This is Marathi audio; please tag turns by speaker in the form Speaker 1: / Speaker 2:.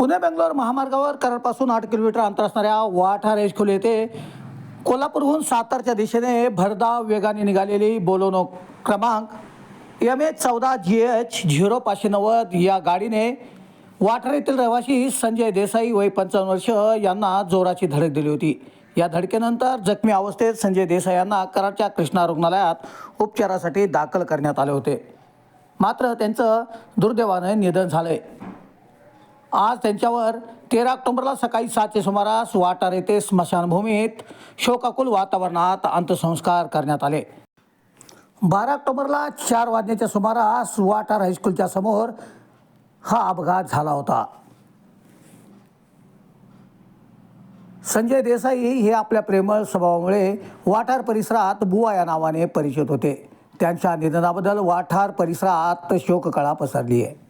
Speaker 1: पुणे बेंगलोर महामार्गावर कराडपासून आठ किलोमीटर अंतर असणाऱ्या वाठा एचखोल येथे कोल्हापूरहून सातारच्या दिशेने भरधाव वेगाने निघालेली बोलोनो क्रमांक एम एच चौदा जी एच झिरो पाचशे नव्वद या गाडीने वाठार येथील रहिवासी संजय देसाई वय पंचावन्न वर्ष यांना जोराची धडक दिली होती. या धडकेनंतर जखमी अवस्थेत संजय देसाई यांना कराडच्या कृष्णा रुग्णालयात उपचारासाठी दाखल करण्यात आले होते. मात्र त्यांचं दुर्दैवाने निधन झालंय. आज त्यांच्यावर तेरा ऑक्टोबरला सकाळी सातच्या सुमारास वाटार येथे स्मशानभूमीत शोकाकुल वातावरणात अंत्यसंस्कार करण्यात आले. बारा ऑक्टोबरला चार वाजण्याच्या सुमारास वाटार हायस्कूलच्या समोर हा अपघात झाला होता. संजय देसाई हे आपल्या प्रेमळ स्वभावामुळे वाठार परिसरात बुवा या नावाने परिचित होते. त्यांच्या निधनाबद्दल वाठार परिसरात शोककळा पसरली आहे